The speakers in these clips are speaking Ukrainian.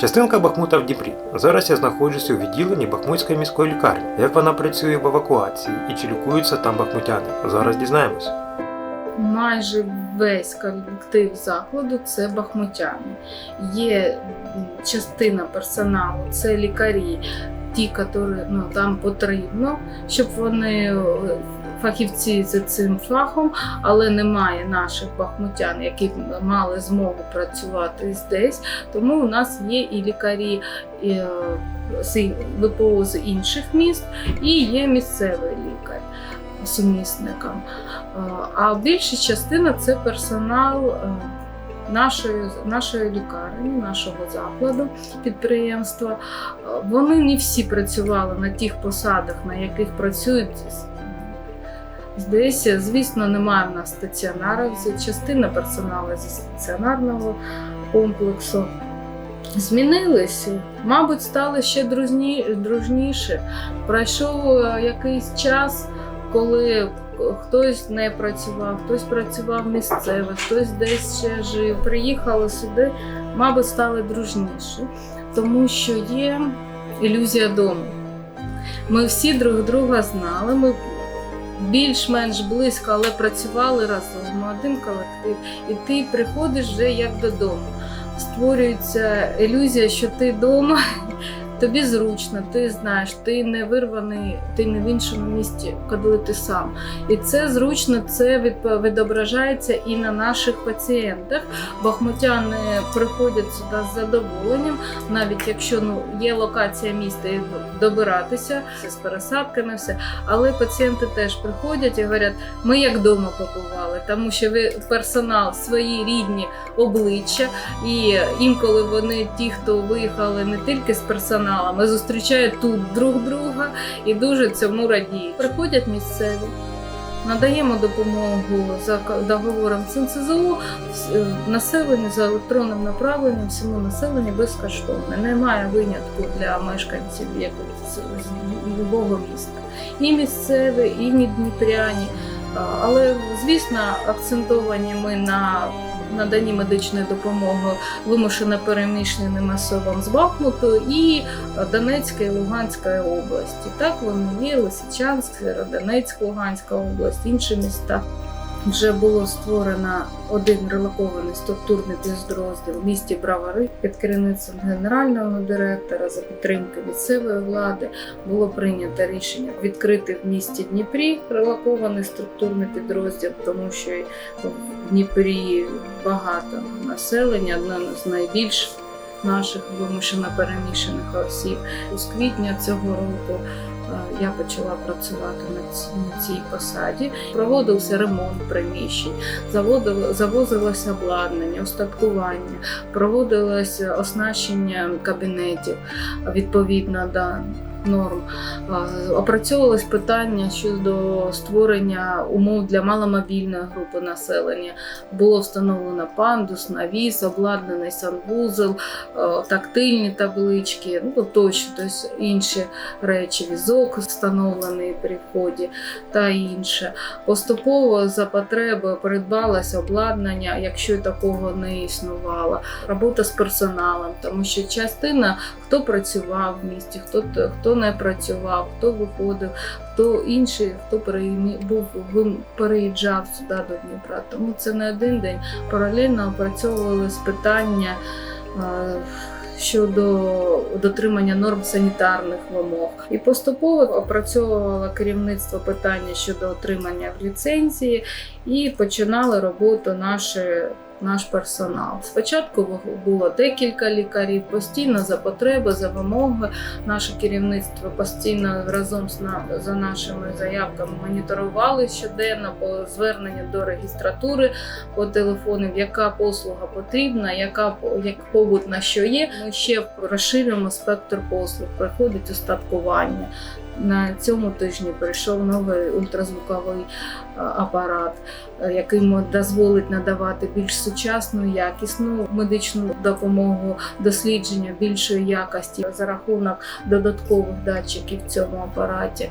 Частинка Бахмута в Дніпрі. Зараз я знаходжуся у відділенні Бахмутської міської лікарні. Як вона працює в евакуації і чи лікуються там бахмутяни? Зараз дізнаємось. майже весь колектив закладу це бахмутяни. Є частина персоналу, це лікарі, ті, які ну, там потрібно, щоб вони е, фахівці за цим фахом, але немає наших бахмутян, які мали змогу працювати здесь. Тому у нас є і лікарі е, з ВПО з інших міст, і є місцевий лікар сумісникам. Е, А більша частина це персонал е, нашої, нашої лікарні, нашого закладу, підприємства. Е, Вони не всі працювали на тих посадах, на яких працюють. Здесь, звісно, немає в нас стаціонарів. Частина персоналу зі стаціонарного комплексу. Змінилися, мабуть, стали ще дружні, дружніше. Пройшов е, якийсь час, коли хтось не працював, хтось працював місцево, хтось десь ще жив. Приїхали сюди, мабуть, стали дружніші, тому що є ілюзія дому. Ми всі друг друга знали. Ми більш-менш близько, але працювали разом. Один колектив, і ти приходиш вже як додому. Створюється ілюзія, що ти вдома, тобі зручно, ти знаєш, ти не вирваний, ти не в іншому місті, коли ти сам. І це зручно, це відображається і на наших пацієнтах. Бахмутяни приходять сюди з задоволенням, навіть якщо ну, є локація міста і добиратися з пересадками, все. Але пацієнти теж приходять і говорять, ми як вдома побували, тому що ви персонал, свої рідні обличчя, і інколи вони, ті, хто виїхали не тільки з персоналом, а зустрічають тут друг друга і дуже цьому радіють. Приходять місцеві. Надаємо допомогу за договором з НСЗУ е, населенню за електронним направленням всьому населенню безкоштовно. Немає винятку для мешканців якогось з- любого міста. І місцеві, і ні дніпряні. Але, звісно, акцентовані ми на наданні медичної допомоги вимушено переміщеним особам з Бахмуту і Донецька і Луганська області. Так вони є Лисичанськ, Донецьк, Луганська область, інші міста. Вже було створено один релокований структурний підрозділ в місті Бравари під керівництвом генерального директора за підтримки місцевої влади. Було прийнято рішення відкрити в місті Дніпрі релокований структурний підрозділ, тому що в Дніпрі багато населення, одне з найбільш наших вимушено переміщених осіб. З квітня цього року я почала працювати на цій посаді. Проводився ремонт приміщень, завозилося обладнання, устаткування, проводилось оснащення кабінетів відповідно до норм. Опрацьовувалось питання щодо створення умов для маломобільної групи населення. Було встановлено пандус, навіс, обладнаний санвузол, тактильні таблички, ну тощо, тобто інші речі, візок встановлений при вході та інше. Поступово за потреби придбалося обладнання, якщо такого не існувало. Робота з персоналом, тому що частина хто працював в місті, хто, хто не працював, хто виходив, хто інший, хто був переїжджав сюди до Дніпра. Тому це не один день. Паралельно опрацьовувалися питання. Щодо дотримання норм санітарних вимог, і поступово опрацьовувало керівництво питання щодо отримання в ліцензії, і починали роботу наші наш персонал. Спочатку було декілька лікарів, постійно за потреби, за вимоги. Наше керівництво постійно разом з на- за нашими заявками моніторували щоденно по зверненню до регістратури по телефону, яка послуга потрібна, яка як побут на що є. Ми ще розширюємо спектр послуг. Приходить устаткування. На цьому тижні прийшов новий ультразвуковий апарат, е, який дозволить надавати більш сучасну, якісну медичну допомогу, дослідження більшої якості за рахунок додаткових датчиків в цьому апараті.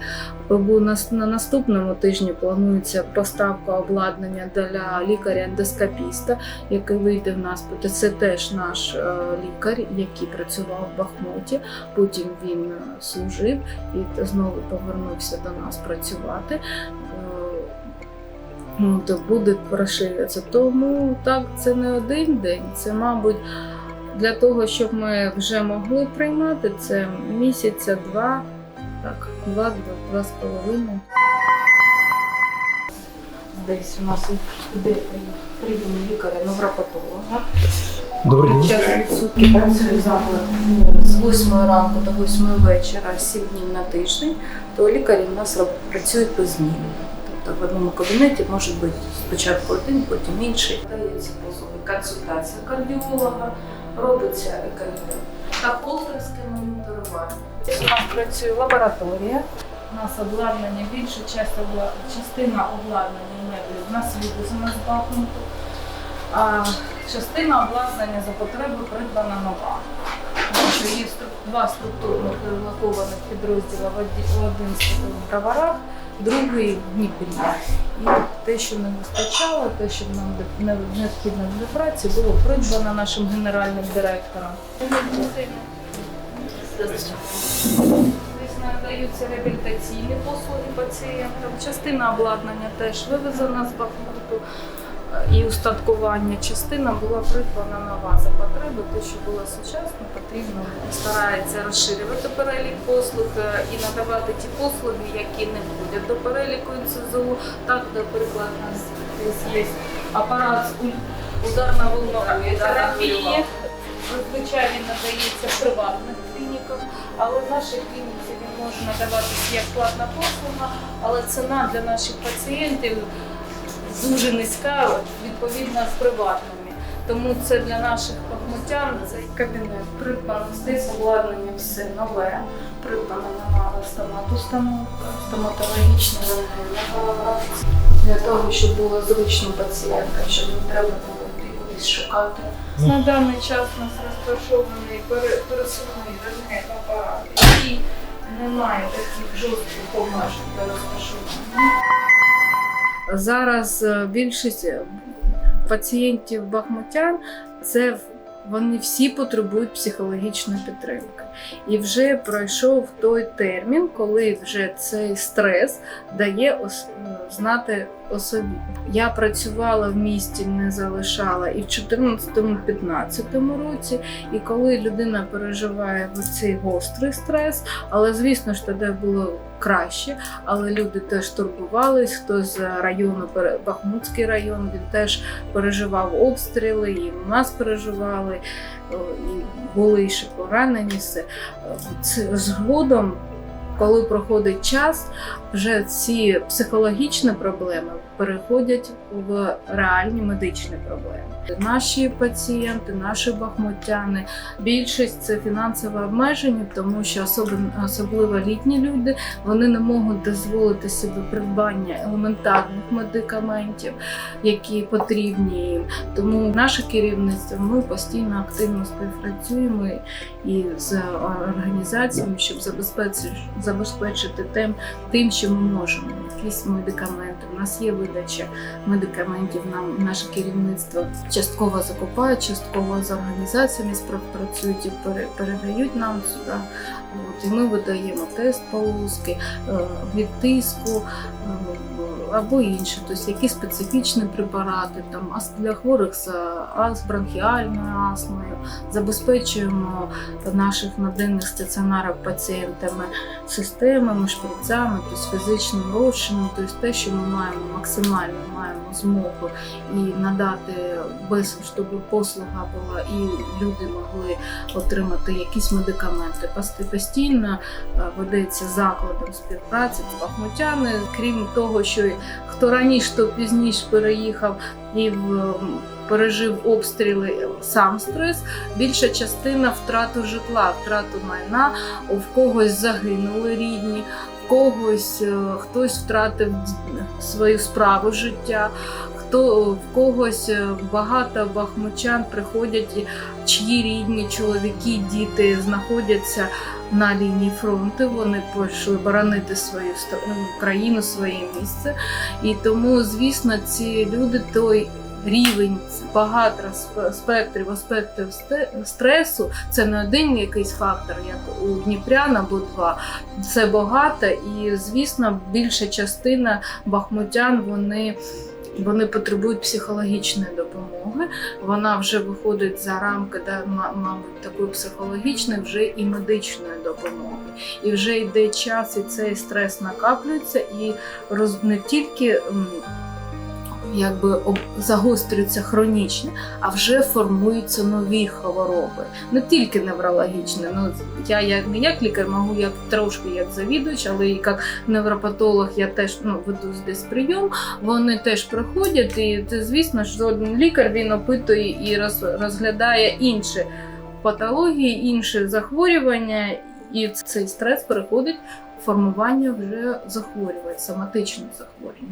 Бо на наступному тижні планується поставка обладнання для лікаря-ендоскопіста, який вийде в нас. Це теж наш е, лікар, який працював в Бахмуті. Потім він е, служив і знову повернувся до нас працювати. Ну, то буде розширюватися. Тому так, це не один день, це, мабуть, для того, щоб ми вже могли приймати, це місяця два, так, два, два, два з половиною. Десь у нас іде прийом лікаря-невропатолога. Добрий день. Час відсутки працює заклад з 8 ранку до 8 вечора, 7 днів на тиждень, то лікарі у нас працюють по зміні. Тобто в одному кабінеті може бути спочатку один, потім інший. Дається послуги консультація кардіолога, робиться ЕКГ та полтерське моніторування. У нас працює лабораторія. У нас обладнання більша частина, обла- частина обладнання меблів у нас вивезена з Бахмуту, а частина обладнання за потреби придбана нова. Тому що є два структурно в оді- в один в броварах, другий в Дніпрі. І те, що не вистачало, те, що нам необхідно для праці, було придбано нашим генеральним директором. Надаються реабілітаційні послуги пацієнтам. Частина обладнання теж вивезена з Бахмуту і устаткування. Частина була придбана нова за потреби, те, що було сучасно, потрібно старається розширювати перелік послуг е, і надавати ті послуги, які не входять до переліку НСЗУ. Так, наприклад, у нас десь є апарат ударно-волнової терапії. Зазвичай він надається в приватних клініках, але в нашій клініці він може надаватися як платна послуга, але ціна для наших пацієнтів дуже низька, відповідно з приватними. Тому це для наших пахмутян цей кабінет придбано здесь обладнання все нове, придбана нова стоматустановка, стоматологічна рентгенова для того, щоб було зручно пацієнтам, щоб не треба було кудись шукати. На даний час у нас розташований пере- пересувний рентген-апарат, який не має таких жорстких обмежень для розташування. Зараз е, більшість е, пацієнтів бахмутян це вони всі потребують психологічної підтримки. І вже пройшов той термін, коли вже цей стрес дає е, знати о собі. Я працювала в місті, не залишала і в 2014-2015 році. І коли людина переживає цей гострий стрес, але звісно ж тоді було краще, але люди теж турбувались. Хто з району Бахмутський район, він теж переживав обстріли, і у нас переживали, і були ще поранені. Все Е, згодом. Коли проходить час, вже ці психологічні проблеми переходять в реальні медичні проблеми. Наші пацієнти, наші бахмутяни, більшість це фінансове обмеження, тому що особливо літні люди вони не можуть дозволити собі придбання елементарних медикаментів, які потрібні їм. Тому наше керівництво ми постійно активно співпрацюємо і з організаціями, щоб забезпечити, забезпечити тим, тим, що ми можемо. Якісь медикаменти. У нас є видача медикаментів. Нам наше керівництво частково закупає, частково з організаціями співпрацюють і пере- передають нам сюди. От, і ми видаємо тест полоски е, від тиску е, або інші, тобто якісь специфічні препарати там для хворих з ас- бронхіальною астмою, забезпечуємо наших на денних стаціонарах пацієнтами системами, шприцями, тобто фізичним розчином, тобто те, що ми маємо максимально маємо змогу і надати без щоб послуга була, і люди могли отримати якісь медикаменти. Постійно е, ведеться закладом співпраці з бахмутяни. Крім того, що Хто раніше, хто пізніше переїхав і пережив обстріли сам стрес, більша частина втрату житла, втрату майна, в когось загинули рідні, в когось е, хтось втратив свою справу життя. Хто в когось е, багато бахмучан приходять, чиї рідні чоловіки, діти знаходяться на лінії фронту. Вони пішли боронити свою ну, країну, своє місце. І тому, звісно, ці люди той. Рівень багато спектрів, аспектів стресу це не один якийсь фактор, як у Дніпрян або два. Це багато, і звісно, більша частина бахмутян вони вони потребують психологічної допомоги. Вона вже виходить за рамки, да, ма- мабуть, такої психологічної, вже і медичної допомоги. І вже йде час, і цей стрес накаплюється, і роз, не тільки. Якби загострюються хронічні, а вже формуються нові хвороби, не тільки неврологічні. Ну я як не як лікар, можу як трошки як завідувач, але і як невропатолог я теж ну веду десь прийом. Вони теж приходять, і це звісно, що один лікар він опитує і роз, розглядає інші патології, інші захворювання, і цей стрес переходить в формування вже захворювань, соматичних захворювань.